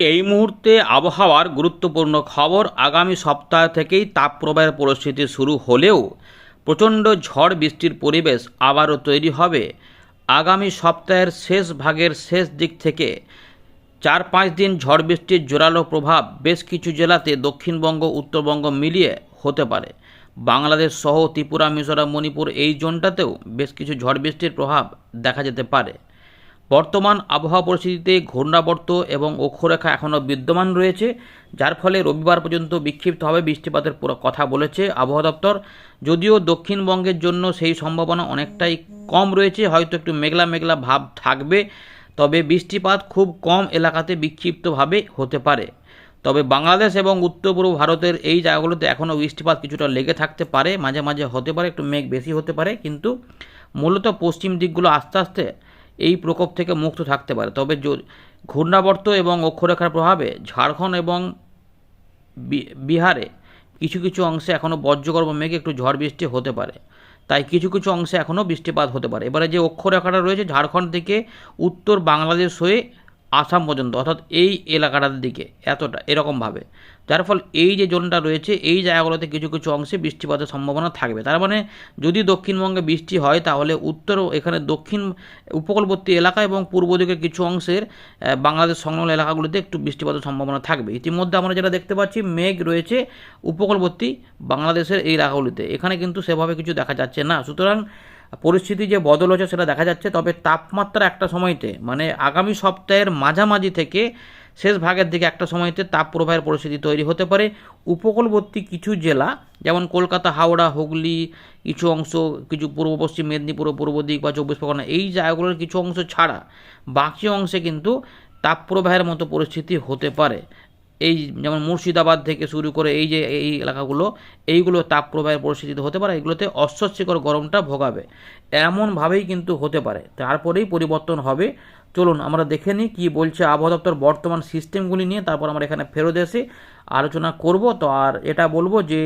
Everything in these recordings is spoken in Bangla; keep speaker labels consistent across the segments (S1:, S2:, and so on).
S1: এই মুহূর্তে আবহাওয়ার গুরুত্বপূর্ণ খবর আগামী সপ্তাহ থেকেই তাপপ্রবাহের পরিস্থিতি শুরু হলেও প্রচণ্ড ঝড় বৃষ্টির পরিবেশ আবারও তৈরি হবে। আগামী সপ্তাহের শেষ ভাগের শেষ দিক থেকে চার পাঁচ দিন ঝড় বৃষ্টির জোরালো প্রভাব বেশ কিছু জেলাতে দক্ষিণবঙ্গ, উত্তরবঙ্গ মিলিয়ে হতে পারে। বাংলাদেশ সহ ত্রিপুরা, মিজোরাম, মণিপুর এই জোনটাতেও বেশ কিছু ঝড় বৃষ্টির প্রভাব দেখা যেতে পারে। বর্তমান আবহাওয়া পরিস্থিতিতে ঘূর্ণাবর্ত এবং অক্ষরেখা এখনও বিদ্যমান রয়েছে, যার ফলে রবিবার পর্যন্ত বিক্ষিপ্তভাবে বৃষ্টিপাতের পুরো কথা বলেছে আবহাওয়া দপ্তর। যদিও দক্ষিণবঙ্গের জন্য সেই সম্ভাবনা অনেকটাই কম রয়েছে, হয়তো একটু মেঘলা মেঘলা ভাব থাকবে, তবে বৃষ্টিপাত খুব কম এলাকাতে বিক্ষিপ্তভাবে হতে পারে। তবে বাংলাদেশ এবং উত্তর পূর্ব ভারতের এই জায়গাগুলোতে এখনও বৃষ্টিপাত কিছুটা লেগে থাকতে পারে, মাঝে মাঝে হতে পারে, একটু মেঘ বেশি হতে পারে, কিন্তু মূলত পশ্চিম দিকগুলো আস্তে আস্তে এই প্রকোপ থেকে মুক্ত থাকতে পারে। তবে ঘূর্ণাবর্ত এবং অক্ষরেখার প্রভাবে ঝাড়খণ্ড এবং বিহারে কিছু কিছু অংশে এখনও বজ্রগর্ভ মেঘে একটু ঝড় বৃষ্টি হতে পারে। তাই কিছু কিছু অংশে এখনও বৃষ্টিপাত হতে পারে। এবারে যে অক্ষরেখাটা রয়েছে ঝাড়খণ্ড থেকে উত্তর বাংলাদেশ হয়ে আসাম পর্যন্ত, অর্থাৎ এই এলাকাটার দিকে, এতটা, এরকমভাবে। যার ফলে এই যে জোনটা রয়েছে, এই জায়গাগুলোতে কিছু কিছু অংশে বৃষ্টিপাতের সম্ভাবনা থাকবে। তার মানে যদি দক্ষিণবঙ্গে বৃষ্টি হয়, তাহলে উত্তর এখানে দক্ষিণ উপকূলবর্তী এলাকা এবং পূর্ব দিকে কিছু অংশের বাংলাদেশ সংলগ্ন এলাকাগুলিতে একটু বৃষ্টিপাতের সম্ভাবনা থাকবে। ইতিমধ্যে আমরা যেটা দেখতে পাচ্ছি, মেঘ রয়েছে উপকূলবর্তী বাংলাদেশের এই এলাকাগুলিতে। এখানে কিন্তু সেভাবে কিছু দেখা যাচ্ছে না। সুতরাং পরিস্থিতি যে বদল হচ্ছে সেটা দেখা যাচ্ছে, তবে তাপমাত্রা একটা সময়তে মানে আগামী সপ্তাহের মাঝামাঝি থেকে শেষ ভাগের দিকে একটা সময়তে তাপ প্রবাহের পরিস্থিতি তৈরি হতে পারে। উপকূলবর্তী কিছু জেলা, যেমন কলকাতা, হাওড়া, হুগলি, কিছু অংশ, কিছু পূর্ব পশ্চিম মেদিনীপুর পূর্ব দিক বা চব্বিশ পরগনা, এই জায়গাগুলোর কিছু অংশ ছাড়া বাকি অংশে কিন্তু তাপপ্রবাহের মতো পরিস্থিতি হতে পারে। এই যেমন মুর্শিদাবাদ থেকে শুরু করে এই যে এই এলাকাগুলো, এইগুলো তাপপ্রবাহের পরিস্থিতিতে হতে পারে, এগুলোতে অস্বস্তিকর গরমটা ভোগাবে। এমনভাবেই কিন্তু হতে পারে। তারপরেই পরিবর্তন হবে। চলুন আমরা দেখে নিই কী বলছে আবহাওয়া দপ্তর বর্তমান সিস্টেমগুলি নিয়ে, তারপর আমরা এখানে ফেরত এসে আলোচনা করব। তো আর এটা বলব যে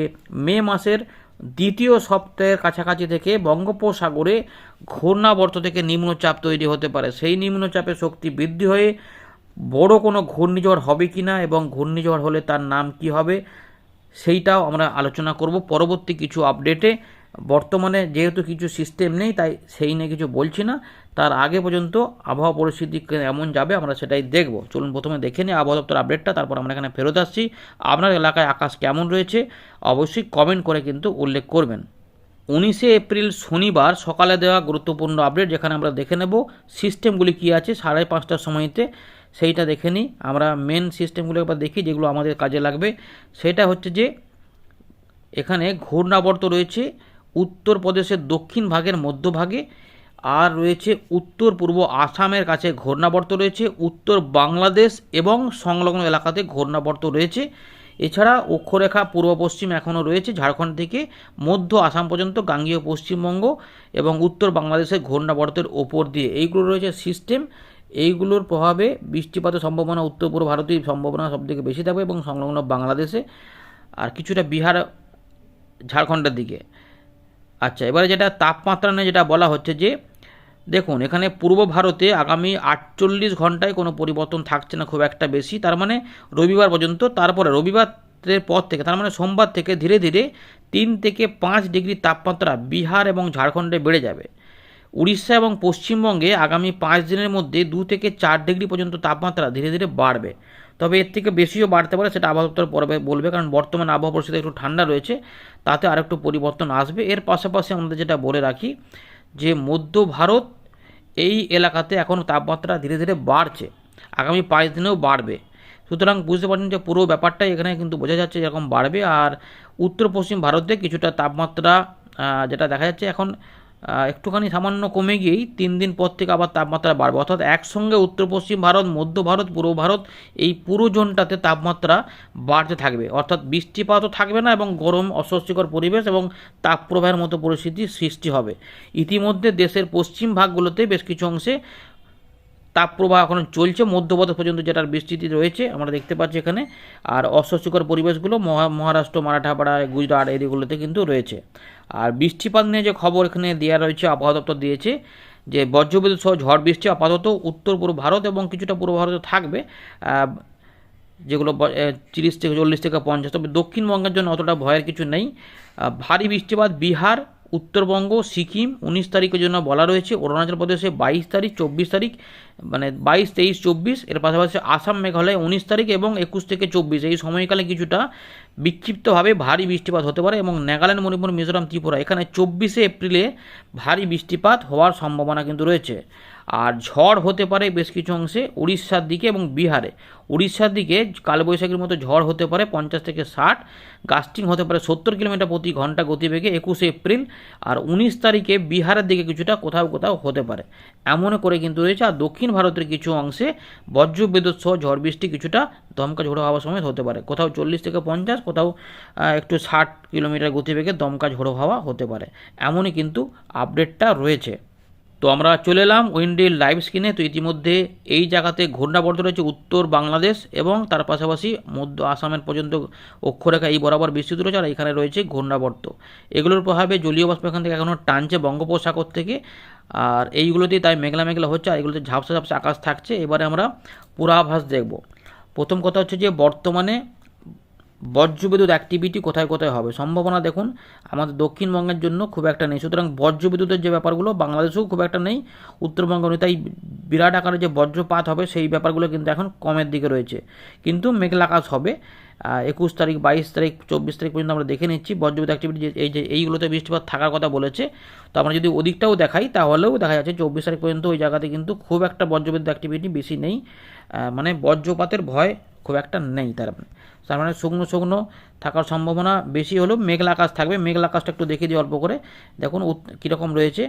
S1: মে মাসের দ্বিতীয় সপ্তাহের কাছাকাছি থেকে বঙ্গোপসাগরে ঘূর্ণাবর্ত থেকে নিম্নচাপ তৈরি হতে পারে। সেই নিম্নচাপের শক্তি বৃদ্ধি হয়ে বড় কোনো ঘূর্ণিঝড় হবে কি না এবং ঘূর্ণিঝড় হলে তার নাম কি হবে, সেইটাও আমরা আলোচনা করব। পরবর্তী কিছু আপডেটে বর্তমানে যেহেতু কিছু সিস্টেম নেই, তাই সেই নিয়ে কিছু বলছি না। তার আগে পর্যন্ত আবহাওয়া পরিস্থিতি এমন যাবে আমরা সেটাই দেখব। চলুন প্রথমে দেখে নিই আবহাওয়া দপ্তর আপডেটটা তারপর আমরা এখানে ফেরত আসছি। আপনার এলাকায় আকাশ কেমন রয়েছে? অবশ্যই কমেন্ট করে কিন্তু উল্লেখ করবেন। উনিশে এপ্রিল শনিবার সকালে দেওয়া গুরুত্বপূর্ণ আপডেট যেখানে আমরা দেখে নেব সিস্টেমগুলি কী আছে সাড়ে পাঁচটার সময়তে। সেইটা দেখে নিই। আমরা মেন সিস্টেমগুলো একবার দেখি, যেগুলো আমাদের কাজে লাগবে। সেটা হচ্ছে যে, এখানে ঘূর্ণাবর্ত রয়েছে। উত্তরপ্রদেশের দক্ষিণ ভাগের মধ্যভাগে, আর রয়েছে উত্তর পূর্ব আসামের কাছে ঘূর্ণাবর্ত রয়েছে, উত্তর বাংলাদেশ এবং সংলগ্ন এলাকাতে ঘূর্ণাবর্ত রয়েছে। এছাড়া অক্ষরেখা পূর্ব পশ্চিম এখনও রয়েছে, ঝাড়খণ্ড থেকে মধ্য আসাম পর্যন্ত, গাঙ্গীয় পশ্চিমবঙ্গ এবং উত্তর বাংলাদেশের ঘূর্ণাবর্তের ওপর দিয়ে। এইগুলো রয়েছে সিস্টেম এইগুলোর প্রভাবে বৃষ্টিপাতের সম্ভাবনা উত্তর পূর্ব ভারতীয় সম্ভাবনা সবথেকে বেশি থাকবে এবং সংলগ্ন বাংলাদেশে, আর কিছুটা বিহার, ঝাড়খণ্ডের দিকে। আচ্ছা এবারে যেটা তাপমাত্রা নিয়ে যেটা বলা হচ্ছে যে, দেখুন, এখানে পূর্ব ভারতে আগামী আটচল্লিশ ঘন্টায় কোনো পরিবর্তন থাকছে না খুব একটা বেশি। তার মানে রবিবার পর্যন্ত, তারপরে রবিবারের পর থেকে, তার মানে সোমবার থেকে ধীরে ধীরে তিন থেকে পাঁচ ডিগ্রি তাপমাত্রা বিহার এবং ঝাড়খণ্ডে বেড়ে যাবে। উড়িষ্যা এবং পশ্চিমবঙ্গে আগামী পাঁচ দিনের মধ্যে দু থেকে চার ডিগ্রি পর্যন্ত তাপমাত্রা ধীরে ধীরে বাড়বে। তবে এর থেকে বেশিও বাড়তে পারে সেটা আবহাওয়া দপ্তর পরে বলবে, কারণ বর্তমানে আবহাওয়া পরিস্থিতি একটু ঠান্ডা রয়েছে, তাতে আরেকটু পরিবর্তন আসবে। এর পাশাপাশি আমাদের যেটা বলে রাখি যে, মধ্য ভারত এই এলাকাতে এখন তাপমাত্রা ধীরে ধীরে বাড়ছে, আগামী পাঁচ দিনেও বাড়বে। সুতরাং বুঝতে পারছেন যে, পুরো ব্যাপারটাই এখানে কিন্তু বোঝা যাচ্ছে যেরকম বাড়বে। আর উত্তর পশ্চিম ভারতে কিছুটা তাপমাত্রা যেটা দেখা যাচ্ছে এখন একটুখানি সামান্য কমে গিয়েই তিন দিন পর থেকে আবার তাপমাত্রা বাড়বে। অর্থাৎ একসঙ্গে উত্তর পশ্চিম ভারত, মধ্য ভারত, পূর্ব ভারত এই পুরো জোনটাতে তাপমাত্রা বাড়তে থাকবে। অর্থাৎ বৃষ্টিপাতও থাকবে না এবং গরম, অস্বস্তিকর পরিবেশ এবং তাপপ্রবাহের মতো পরিস্থিতি সৃষ্টি হবে। ইতিমধ্যে দেশের পশ্চিম ভাগগুলোতে বেশ কিছু অংশে তাপপ্রবাহ এখন চলছে মধ্যপ্রদেশ পর্যন্ত যেটার বিস্তৃতি রয়েছে, আমরা দেখতে পাচ্ছি এখানে। আর অস্বস্তিকর পরিবেশগুলো মহা, মহারাষ্ট্র, মারাঠাপাড়া, গুজরাট এদিকগুলোতে কিন্তু রয়েছে। আর বৃষ্টিপাত নিয়ে যে খবর এখানে দেওয়া রয়েছে, আবহাওয়া দপ্তর দিয়েছে যে বজ্রবিদ্যুৎ সহ ঝড় বৃষ্টি আপাতত উত্তর পূর্ব ভারত এবং কিছুটা পূর্ব ভারতে থাকবে। যেগুলো তিরিশ থেকে চল্লিশ থেকে পঞ্চাশ, তবে দক্ষিণবঙ্গের জন্য অতটা ভয়ের কিছু নেই। ভারী বৃষ্টিপাত বিহার উত্তরবঙ্গ, সিকিম, উনিশ তারিখের জন্য বলা রয়েছে। অরুণাচল প্রদেশে বাইশ তারিখ, চব্বিশ তারিখ মানে বাইশ, তেইশ, চব্বিশ, এর পাশাপাশি আসাম, মেঘালয় উনিশ তারিখ এবং একুশ থেকে চব্বিশ। এই সময়কালে কিছুটা বিক্ষিপ্তভাবে ভারী বৃষ্টিপাত হতে পারে এবং নাগাল্যান্ড, মণিপুর, মিজোরাম, ত্রিপুরা। এখানে চব্বিশে এপ্রিলে ভারী বৃষ্টিপাত হওয়ার সম্ভাবনা কিন্তু রয়েছে। আর ঝড় হতে পারে বেশ কিছু অংশে উড়িষ্যার দিকে এবং বিহারে। উড়িষ্যার দিকে কালবৈশাখীর মতো ঝড় হতে পারে পঞ্চাশ থেকে ষাট, গাস্টিং হতে পারে সত্তর কিলোমিটার প্রতি ঘণ্টা গতিবেগে একুশে এপ্রিল আর উনিশ তারিখে বিহারের দিকে কিছুটা কোথাও কোথাও হতে পারে। এমন করে কিন্তু রয়েছে আর দক্ষিণ ভারতের কিছু অংশে বজ্রবিদ্যুৎ সহ ঝড় বৃষ্টি কিছুটা দমকা ঝোড়ো হাওয়া সময় হতে পারে। কোথাও চল্লিশ থেকে পঞ্চাশ, কোথাও একটু ষাট কিলোমিটার গতিবেগে দমকা ঝোড়ো হাওয়া হতে পারে। এমনই কিন্তু আপডেটটা রয়েছে। তো আমরা চলে এলাম উইন্ডির লাইভ স্ক্রিনে। তো ইতিমধ্যে এই জায়গাতে ঘূর্ণাবর্ত রয়েছে উত্তর বাংলাদেশ এবং তার পাশাপাশি মধ্য আসামের পর্যন্ত অক্ষরেখা এই বরাবর বিস্তৃত রয়েছে আর এখানে রয়েছে ঘূর্ণাবর্ত। এগুলোর প্রভাবে জলীয় বাষ্প এখান থেকে এখনও টানছে বঙ্গোপসাগর থেকে। আর এইগুলোতেই তাই মেঘলা মেঘলা হচ্ছে আর এগুলোতে ঝাপসা ঝাপসা আকাশ থাকছে। এবারে আমরা পুরাভাস দেখব। প্রথম কথা হচ্ছে যে বর্তমানে বজ্রবিদ্যুৎ অ্যাক্টিভিটি কোথায় কোথায় হবে? সম্ভাবনা দেখুন, আমাদের দক্ষিণবঙ্গের জন্য খুব একটা নেই। সুতরাং বজ্রবিদ্যুতের যে ব্যাপারগুলো, বাংলাদেশেও খুব একটা নেই, উত্তরবঙ্গ নেই। তাই বিরাট আকারে যে বজ্রপাত হবে, সেই ব্যাপারগুলো কিন্তু এখন কমের দিকে রয়েছে। কিন্তু মেঘলা আকাশ হবে। একুশ তারিখ, বাইশ তারিখ, চব্বিশ তারিখ পর্যন্ত আমরা দেখে নিচ্ছি বজ্রবিদ্যুৎ অ্যাক্টিভিটি এই যে, এইগুলোতে বৃষ্টিপাত থাকার কথা বলেছে। তো আমরা যদি ওদিকটাও দেখাই, তাহলেও দেখা যাচ্ছে চব্বিশ তারিখ পর্যন্ত ওই জায়গাতে কিন্তু খুব একটা বজ্রবিদ্যুৎ অ্যাক্টিভিটি বেশি নেই। মানে বজ্রপাতের ভয় খুব একটা নেই তার। তার মানে শুকনো শুকনো থাকার সম্ভাবনা বেশি হলেও মেঘলা আকাশ থাকবে। মেঘলা আকাশটা একটু দেখিয়ে দিই অল্প করে। দেখুন কীরকম রয়েছে।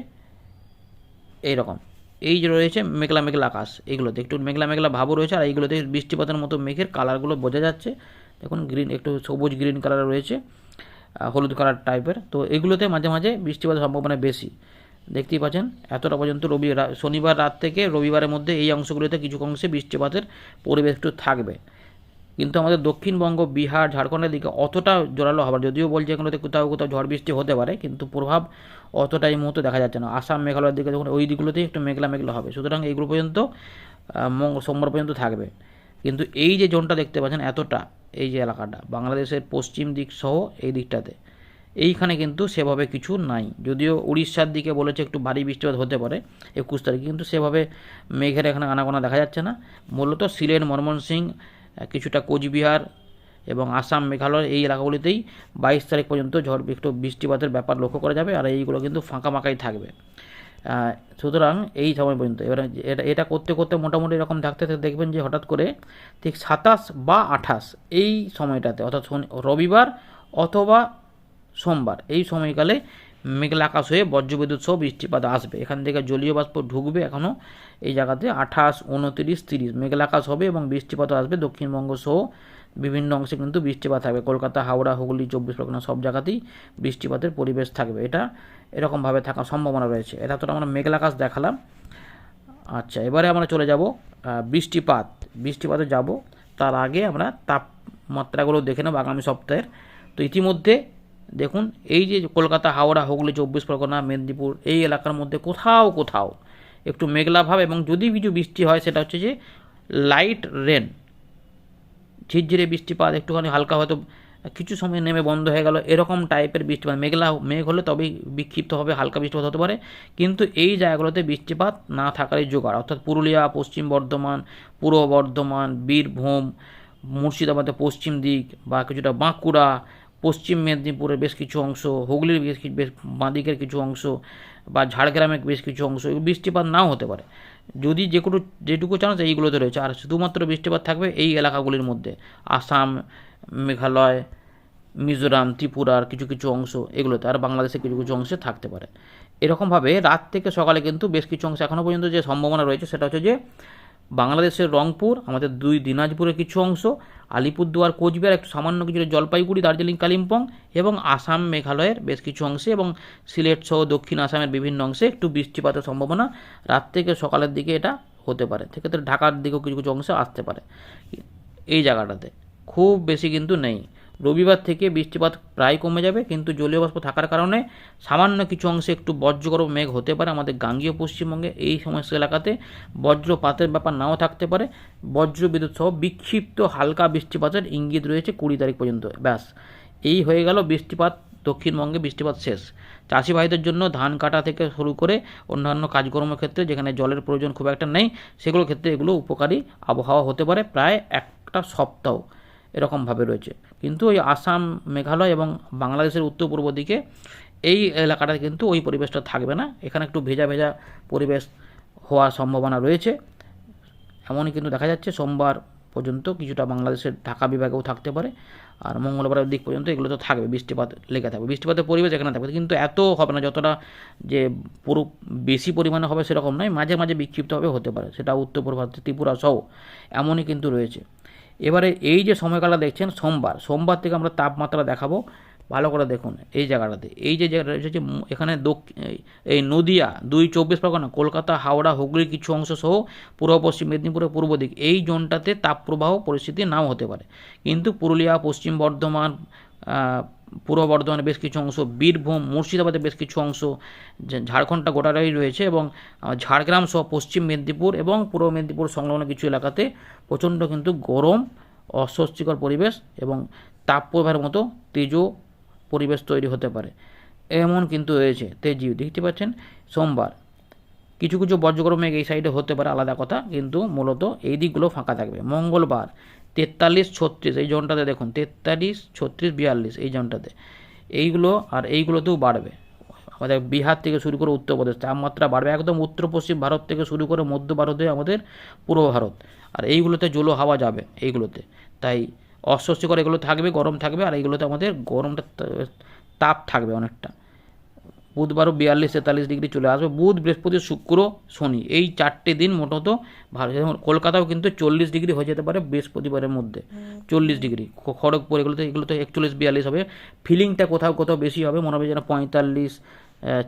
S1: এই রকম এই যে রয়েছে মেঘলা মেঘলা আকাশ। এগুলোতে একটু মেঘলা মেঘলা ভাবও রয়েছে। আর এইগুলোতে বৃষ্টিপাতের মতো মেঘের কালারগুলো বোঝা যাচ্ছে। দেখুন গ্রিন, একটু সবুজ গ্রিন কালার রয়েছে হলুদ কালার টাইপের। তো এগুলোতে মাঝে মাঝে বৃষ্টিপাতের সম্ভাবনা বেশি। দেখতেই পাচ্ছেন, এতটা পর্যন্ত রবি, শনিবার রাত থেকে রবিবারের মধ্যে এই অংশগুলোতে কিছু অংশে বৃষ্টিপাতের পরিবেশ একটু থাকবে। কিন্তু আমাদের দক্ষিণবঙ্গ, বিহার, ঝাড়খণ্ডের দিকে অতটা জোরালো হবে না। যদিও বলছে এগুলোতে কোথাও কোথাও ঝড় বৃষ্টি হতে পারে, কিন্তু প্রভাব অতটা এই মুহূর্তে দেখা যাচ্ছে না। আসাম, মেঘালয়ের দিকে যখন ওই দিকগুলোতেই একটু মেঘলা মেঘলা হবে। সুতরাং এইগুলো পর্যন্ত সোমবার পর্যন্ত থাকবে। কিন্তু এই যে জোনটা দেখতে পাচ্ছেন, এতটা এই যে এলাকাটা, বাংলাদেশের পশ্চিম দিক সহ এই দিকটাতে, এইখানে কিন্তু সেভাবে কিছু নাই। যদিও উড়িষ্যার দিকে বলেছে একটু ভারী বৃষ্টিপাত হতে পারে, একুশ তারিখে, কিন্তু সেভাবে মেঘের এখানে আনাগোনা দেখা যাচ্ছে না। মূলত সিলেট ময়মনসিং কিছুটা কোচবিহার এবং আসাম, মেঘালয় এই এলাকাগুলিতেই বাইশ তারিখ পর্যন্ত ঝড় একটু বৃষ্টিপাতের ব্যাপার লক্ষ্য করা যাবে আর এইগুলো কিন্তু ফাঁকা ফাঁকাই থাকবে। সুতরাং এই সময় পর্যন্ত এবারে এটা এটা করতে করতে মোটামুটি এরকম থাকতে থাকতে দেখবেন যে হঠাৎ করে ঠিক সাতাশ বা আঠাশ এই সময়টাতে, অর্থাৎ রবিবার অথবা সোমবার এই সময়কালে মেঘলা আকাশ হয়ে বজ্রবিদ্যুৎ সহ বৃষ্টিপাত আসবে। এখান থেকে জলীয় বাষ্প ঢুকবে এখনও এই জায়গাতে আঠাশ, উনতিরিশ, তিরিশ। মেঘলা আকাশ হবে এবং বৃষ্টিপাত আসবে দক্ষিণবঙ্গ সহ বিভিন্ন অংশে কিন্তু বৃষ্টিপাত থাকবে। কলকাতা, হাওড়া, হুগলি, চব্বিশ পরগনা সব জায়গাতেই বৃষ্টিপাতের পরিবেশ থাকবে। এটা এরকমভাবে থাকার সম্ভাবনা রয়েছে। এটা তো আমরা মেঘলা আকাশ দেখালাম। আচ্ছা এবারে আমরা চলে যাব বৃষ্টিপাত। বৃষ্টিপাতে যাব। তার আগে আমরা তাপমাত্রাগুলো দেখে নেব আগামী সপ্তাহের। তো ইতিমধ্যে দেখুন, এই যে কলকাতা, হাওড়া, হুগলি, চব্বিশ পরগনা, মেদিনীপুর, এই এলাকার মধ্যে কোথাও কোথাও একটু মেঘলাভাব এবং যদি কিছু বৃষ্টি হয়, সেটা হচ্ছে যে লাইট রেন ঝিরঝিরে বৃষ্টিপাত, একটুখানি হালকা হয়তো কিছু সময় নেমে বন্ধ হয়ে গেল, এরকম টাইপের বৃষ্টিপাত। মেঘলা, মেঘ হলে তবেই বিক্ষিপ্তভাবে হালকা বৃষ্টিপাত হতে পারে। কিন্তু এই জায়গাগুলোতে বৃষ্টিপাত না থাকারই জোগাড়। অর্থাৎ পুরুলিয়া, পশ্চিম বর্ধমান, পূর্ব বর্ধমান, বীরভূম, মুর্শিদাবাদের পশ্চিম দিক বা কিছুটা বাঁকুড়া পশ্চিম মেদিনীপুরের বেশ কিছু অংশ, হুগলির বেশ কিছু বেশ বাঁদিকের কিছু অংশ বা ঝাড়গ্রামের বেশ কিছু অংশ বৃষ্টিপাত নাও হতে পারে। যদি যে কোনো যেটুকু চান্স এইগুলোতে রয়েছে। আর শুধুমাত্র বৃষ্টিপাত থাকবে এই এলাকাগুলির মধ্যে। আসাম, মেঘালয়, মিজোরাম, ত্রিপুরার কিছু কিছু অংশ এগুলোতে আর বাংলাদেশের কিছু কিছু অংশে থাকতে পারে। এরকমভাবে রাত থেকে সকালে কিন্তু বেশ কিছু অংশ এখনও পর্যন্ত যে সম্ভাবনা রয়েছে সেটা হচ্ছে যে বাংলাদেশের রংপুর, আমাদের দুই দিনাজপুরের কিছু অংশ, আলিপুরদুয়ার, কোচবিহার, একটু সামান্য কিছু জলপাইগুড়ি, দার্জিলিং, কালিম্পং এবং আসাম মেঘালয়ের বেশ কিছু অংশে এবং সিলেট সহ দক্ষিণ আসামের বিভিন্ন অংশে একটু বৃষ্টিপাতের সম্ভাবনা রাত থেকে সকালের দিকে এটা হতে পারে। সেক্ষেত্রে ঢাকার দিকেও কিছু কিছু অংশে আসতে পারে। এই জায়গাটাতে খুব বেশি কিন্তু নেই। রবিবার থেকে বৃষ্টিপাত প্রায় কমে যাবে, কিন্তু জলীয় বাষ্প থাকার কারণে সামান্য কিছু অংশে একটু বজ্রগর্ভ মেঘ হতে পারে আমাদের গাঙ্গীয় পশ্চিমবঙ্গে। এই সমস্ত এলাকাতে বজ্রপাতের ব্যাপার নাও থাকতে পারে। বজ্র বিদ্যুৎ সহ বিক্ষিপ্ত হালকা বৃষ্টিপাতের ইঙ্গিত রয়েছে কুড়ি তারিখ পর্যন্ত। ব্যাস, এই হয়ে গেল বৃষ্টিপাত, দক্ষিণবঙ্গে বৃষ্টিপাত শেষ। চাষি ভাইদের জন্য ধান কাটা থেকে শুরু করে অন্যান্য কাজকর্মের ক্ষেত্রে যেখানে জলের প্রয়োজন খুব একটা নেই, সেগুলোর ক্ষেত্রে এগুলো উপকারী আবহাওয়া হতে পারে প্রায় একটা সপ্তাহ। এরকমভাবে রয়েছে। কিন্তু ওই আসাম, মেঘালয় এবং বাংলাদেশের উত্তর পূর্ব দিকে এই এলাকাটা কিন্তু ওই পরিবেশটা থাকবে না। এখানে একটু ভেজা ভেজা পরিবেশ হওয়ার সম্ভাবনা রয়েছে। এমনই কিন্তু দেখা যাচ্ছে, সোমবার পর্যন্ত কিছুটা বাংলাদেশের ঢাকা বিভাগেও থাকতে পারে আর মঙ্গলবারের দিক পর্যন্ত এগুলো তো থাকবে, বৃষ্টিপাত লেগে থাকবে। বৃষ্টিপাতের পরিবেশ এখানে থাকবে, কিন্তু এত হবে না, যতটা যে পুরো বেশি পরিমাণে হবে সেরকম নয়, মাঝে মাঝে বিক্ষিপ্তভাবে হতে পারে, সেটা উত্তর পূর্ব ত্রিপুরা সহ এমনই কিন্তু রয়েছে। এবারে এই যে সময়কালটা দেখছেন, সোমবার। সোমবার থেকে আমরা তাপমাত্রা দেখাবো। ভালো করে দেখুন এই জায়গাটাতে। এই যে রয়েছে এখানে এই নদিয়া, দুই চব্বিশ পরগনা, কলকাতা, হাওড়া হুগলির কিছু অংশ সহ পূর্ব, পশ্চিম, মেদিনীপুরের পূর্ব দিক। এই জোনটাতে তাপপ্রবাহ পরিস্থিতি নাও হতে পারে। কিন্তু পুরুলিয়া, পশ্চিম বর্ধমান পূর্ব বর্ধমানের বেশ কিছু অংশ, বীরভূম, মুর্শিদাবাদের বেশ কিছু অংশ ঝাড়খণ্ডটা গোটাটাই রয়েছে এবং ঝাড়গ্রাম সহ পশ্চিম মেদিনীপুর এবং পূর্ব মেদিনীপুর সংলগ্ন কিছু এলাকাতে প্রচণ্ড কিন্তু গরম, অস্বস্তিকর পরিবেশ এবং তাপ তাপপ্রবাহের মতো তেজো পরিবেশ তৈরি হতে পারে। এমন কিন্তু রয়েছে তেজি দেখতে পাচ্ছেন? সোমবার। কিছু কিছু বজ্রগর্ভ মেঘ এই সাইডে হতে পারে, আলাদা কথা, কিন্তু মূলত এই দিকগুলো ফাঁকা থাকবে। মঙ্গলবার তেতাল্লিশ, ছত্রিশ, এই জোনটাতে দেখুন, তেতাল্লিশ, ছত্রিশ, বিয়াল্লিশ, এই জোনটাতে। এইগুলো আর এইগুলোতেও বাড়বে। আমাদের বিহার থেকে শুরু করে উত্তরপ্রদেশ, তাপমাত্রা বাড়বে একদম উত্তর পশ্চিম ভারত থেকে শুরু করে মধ্য ভারতে আমাদের পূর্ব ভারত। আর এইগুলোতে জলো হাওয়া যাবে, এইগুলোতে। তাই অস্বস্তিকর এগুলো থাকবে, গরম থাকবে, আর এইগুলোতে আমাদের গরমটা তাপ থাকবে অনেকটা। বুধবারও বিয়াল্লিশ তেতাল্লিশ ডিগ্রি চলে আসবে। বুধ, বৃহস্পতি, শুক্র, শনি এই চারটে দিন মোটামুটি ভালো। যেমন কলকাতাও কিন্তু চল্লিশ ডিগ্রি হয়ে যেতে পারে বৃহস্পতিবারের মধ্যে। চল্লিশ ডিগ্রি। খড়গপুর এগুলোতে এগুলোতে একচল্লিশ, বিয়াল্লিশ হবে। ফিলিংটা কোথাও কোথাও বেশি হবে, মনে হবে যেন পঁয়তাল্লিশ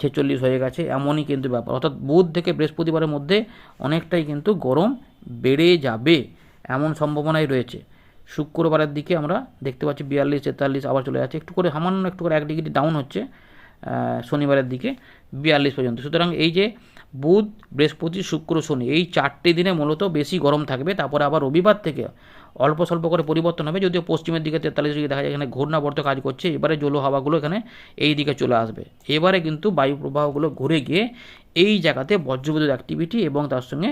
S1: ছেচল্লিশ হয়ে গেছে, এমনই কিন্তু ব্যাপার। অর্থাৎ বুধ থেকে বৃহস্পতিবারের মধ্যে অনেকটাই কিন্তু গরম বেড়ে যাবে, এমন সম্ভাবনাই রয়েছে। শুক্রবারের দিকে আমরা দেখতে পাচ্ছি বিয়াল্লিশ, তেতাল্লিশ আবার চলে যাচ্ছে। একটু করে সামান্য একটু করে এক ডিগ্রি ডাউন হচ্ছে। শনিবারের দিকে বিয়াল্লিশ পর্যন্ত। সুতরাং এই যে বুধ, বৃহস্পতি, শুক্র, শনি, এই চারটে দিনে মূলত বেশি গরম থাকবে। তারপরে আবার রবিবার থেকে অল্প স্বল্প করে পরিবর্তন হবে। যদিও পশ্চিমের দিকে তেতাল্লিশ ডিগ্রি দেখা যায়, এখানে ঘূর্ণাবর্ত কাজ করছে। এবারে জলো হাওয়াগুলো এখানে এই দিকে চলে আসবে। এবারে কিন্তু বায়ু প্রবাহগুলো ঘুরে গিয়ে এই জায়গাতে বজ্রবিদ্যুৎ অ্যাক্টিভিটি এবং তার সঙ্গে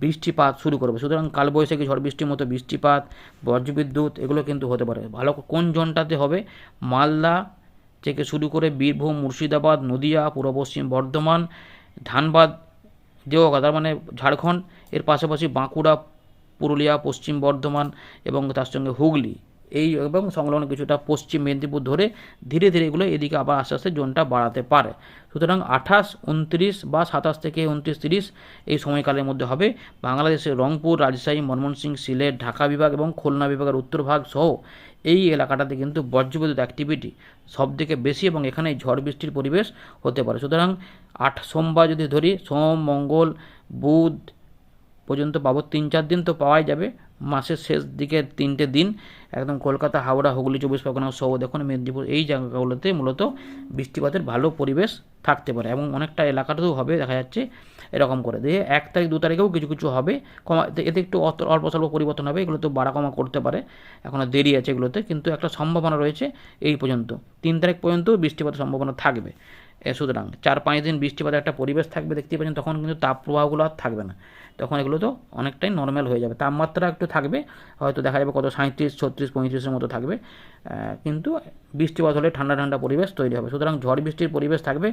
S1: বৃষ্টিপাত শুরু করবে। সুতরাং কালবৈশাখী ঝড় বৃষ্টির মতো বৃষ্টিপাত, বজ্রবিদ্যুৎ এগুলো কিন্তু হতে পারে। ভালো কোন জোনটাতে হবে? মালদা থেকে শুরু করে বীরভূম, মুর্শিদাবাদ, নদিয়া, পূর্ব পশ্চিম বর্ধমান, ধানবাদ দেওয়া তার মানে ঝাড়খণ্ড, এর পাশাপাশি বাঁকুড়া, পুরুলিয়া, পশ্চিম বর্ধমান এবং তার সঙ্গে হুগলি। এই এবং সংলগ্ন কিছুটা পশ্চিম মেদিনীপুর ধরে ধীরে ধীরে এগুলো এদিকে আবার আস্তে আস্তে জোনটা বাড়াতে পারে। সুতরাং আঠাশ, উনত্রিশ বা সাতাশ থেকে উনত্রিশ তিরিশ এই সময়কালের মধ্যে হবে। বাংলাদেশের রংপুর, রাজশাহী, ময়মনসিংহ, সিলেট, ঢাকা বিভাগ এবং খুলনা বিভাগের উত্তরভাগ সহ এই এলাকাটাতে কিন্তু বজ্রবিদ্যুৎ অ্যাক্টিভিটি সব সবথেকে বেশি এবং এখানে ঝড় বৃষ্টির পরিবেশ হতে পারে। সুতরাং আট, সোমবার যদি ধরি, সোম, মঙ্গল, বুধ পর্যন্ত পাবো। তিন, চার দিন তো পাওয়াই যাবে। মাসের শেষ দিকে তিনটে দিন, একদম কলকাতা, হাওড়া, হুগলি, চব্বিশ পরগনা সহ দেখুন মেদিনীপুর, এই জায়গাগুলোতে মূলত বৃষ্টিপাতের ভালো পরিবেশ থাকতে পারে এবং অনেকটা এলাকাতেও হবে, দেখা যাচ্ছে এরকম করে। দিয়ে এক তারিখ, দু তারিখেও কিছু কিছু হবে, কমা, এতে- একটু অল্প স্বল্প পরিবর্তন হবে, এগুলো তো বাড়া কমা করতে পারে এখনও দেরি আছে এগুলোতে, কিন্তু একটা সম্ভাবনা রয়েছে এই পর্যন্ত। তিন তারিখ পর্যন্ত বৃষ্টিপাতের সম্ভাবনা থাকবে। সুতরাং চার পাঁচ দিন বৃষ্টিপাতের একটা পরিবেশ থাকবে, দেখতেই পাচ্ছেন, তখন কিন্তু তাপ প্রবাহগুলো আর থাকবে না। তখন এগুলো তো অনেকটাই নর্মাল হয়ে যাবে। তাপমাত্রা একটু থাকবে, হয়তো দেখা যাবে কত সাঁত্রিশ ছত্রিশ, পঁয়ত্রিশের মতো থাকবে। কিন্তু বৃষ্টিপাত হলে ঠান্ডা ঠান্ডা পরিবেশ তৈরি হবে। সুতরাং ঝড় বৃষ্টির পরিবেশ থাকবে।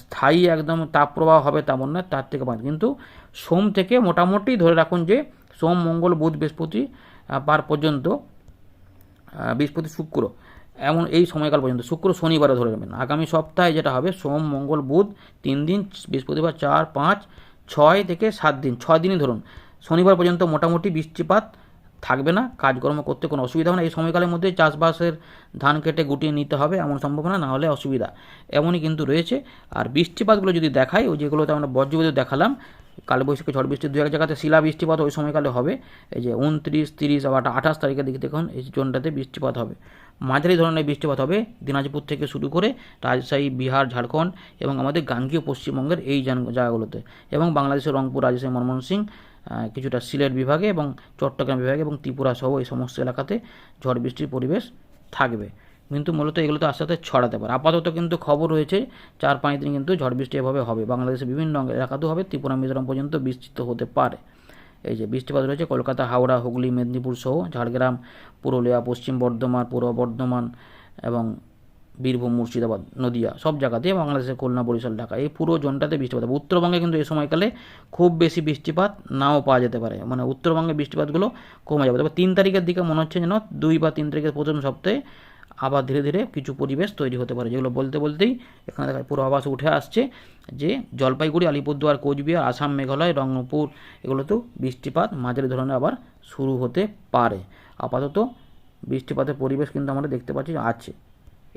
S1: স্থায়ী একদম তাপপ্রবাহ হবে তেমন না, তার থেকে বাদ। কিন্তু সোম থেকে মোটামুটি ধরে রাখুন যে সোম, মঙ্গল, বুধ, বৃহস্পতি বার পর্যন্ত বৃহস্পতি, শুক্র, এমন এই সময়কাল পর্যন্ত, শুক্র শনিবারে ধরে নেবেন। আগামী সপ্তাহে যেটা হবে, সোম, মঙ্গল, বুধ, তিন দিন, বৃহস্পতিবার চার, পাঁচ ছয় থেকে সাত দিন, ছয় দিনই ধরুন। শনিবার পর্যন্ত মোটামুটি বৃষ্টিপাত থাকবে না, কাজকর্ম করতে কোনো অসুবিধা হবে না। এই সময়কালের মধ্যে চাষবাসের ধান কেটে গুটিয়ে নিতে হবে, এমন সম্ভাবনা না হলে অসুবিধা। এমনই কিন্তু রয়েছে। আর বৃষ্টিপাতগুলো যদি দেখাই, ওই যেগুলোতে আমরা বজ্রবিদ্যুৎ দেখালাম কালবৈশাখী ঝড় বৃষ্টি দু এক জায়গাতে, শিলা বৃষ্টিপাত ওই সময়কালে হবে। এই যে উনত্রিশ, তিরিশ, আবার আঠাশ তারিখের দিকে দেখুন, এই জোনটাতে বৃষ্টিপাত হবে। মাঝারি ধরনের বৃষ্টিপাত হবে দিনাজপুর থেকে শুরু করে রাজশাহী, বিহার, ঝাড়খণ্ড এবং আমাদের গাঙ্গীয় পশ্চিমবঙ্গের এই জায়গাগুলোতে এবং বাংলাদেশের রংপুর, রাজশাহী ময়মনসিংহ কিছুটা সিলেট বিভাগে এবং চট্টগ্রাম বিভাগে এবং ত্রিপুরা সহ এই সমস্ত এলাকাতে ঝড় বৃষ্টির পরিবেশ থাকবে। কিন্তু মূলত এগুলো তো আস্তে আস্তে ছড়াতে পারে। আপাতত কিন্তু খবর রয়েছে, চার পাঁচ দিন কিন্তু ঝড় বৃষ্টি এভাবে হবে। বাংলাদেশের বিভিন্ন এলাকাতেও হবে, ত্রিপুরা, মিজোরাম পর্যন্ত বিস্তৃত হতে পারে। এই যে বৃষ্টিপাত রয়েছে, কলকাতা, হাওড়া, হুগলি, মেদিনীপুর সহ ঝাড়গ্রাম, পুরুলিয়া, পশ্চিম বর্ধমান, পূর্ব বর্ধমান এবং বীরভূম, মুর্শিদাবাদ, নদিয়া সব জায়গাতে বাংলাদেশের খুলনা, বরিশাল, ঢাকা এই পুরো জোনটাতে বৃষ্টিপাত হবে। উত্তরবঙ্গে কিন্তু এই সময়কালে খুব বেশি বৃষ্টিপাত নাও পাওয়া যেতে পারে। মানে উত্তরবঙ্গে বৃষ্টিপাতগুলো কমে যাবে। তবে তিন তারিখের দিকে মনে হচ্ছে যেন দুই বা তিন তারিখের প্রথম সপ্তাহে আবার ধীরে ধীরে কিছু পরিবেশ তৈরি হতে পারে, যেগুলো বলতে বলতেই এখানে দেখা পুরো আবাস উঠে আসছে, যে জলপাইগুড়ি, আলিপুরদুয়ার, কোচবিহার, আসাম, মেঘালয়, রংপুর এগুলোতেও বৃষ্টিপাত মাঝারি ধরনের আবার শুরু হতে পারে। আপাতত বৃষ্টিপাতের পরিবেশ কিন্তু আমরা দেখতে পাচ্ছি আছে।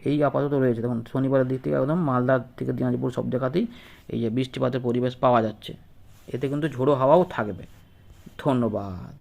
S1: এই আপাতত রয়েছে। দেখুন, শনিবারের দিক থেকে একদম মালদার থেকে দিনাজপুর সব জায়গাতেই এই যে বৃষ্টিপাতের পরিবেশ পাওয়া যাচ্ছে। এতে কিন্তু ঝোড়ো হাওয়াও থাকবে। ধন্যবাদ।